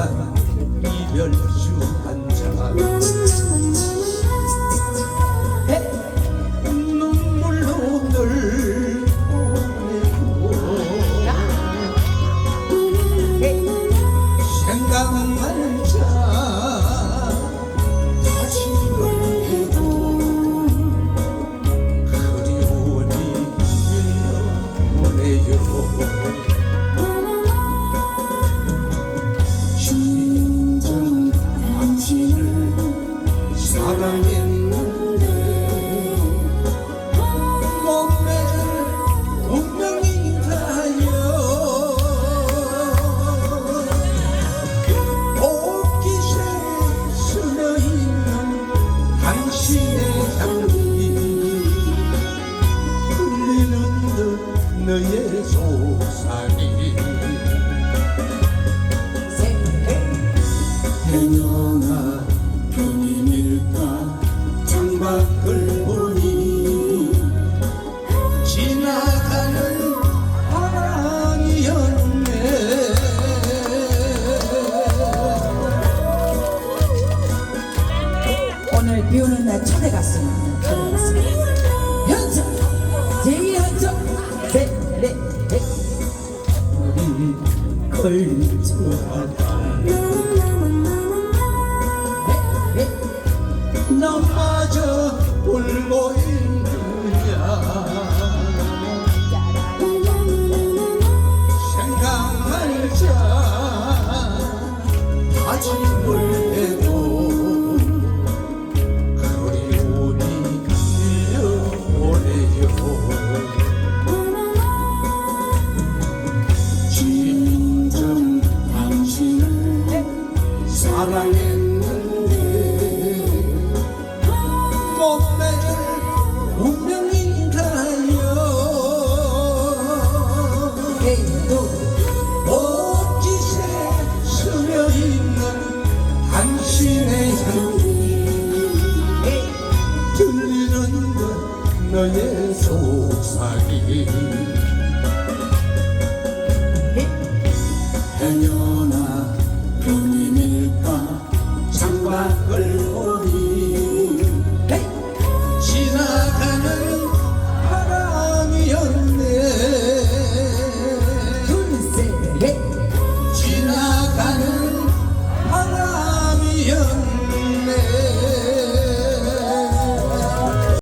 난 이별주 한잔. 눈물로 늘 보내고. 생각만 자. 다짐을 해도 그리움이 밀려오네요 너의 오늘 비 오는 날 초대 갔습니다. 초대 갔습니다. 현정, thing. 너의 속삭임.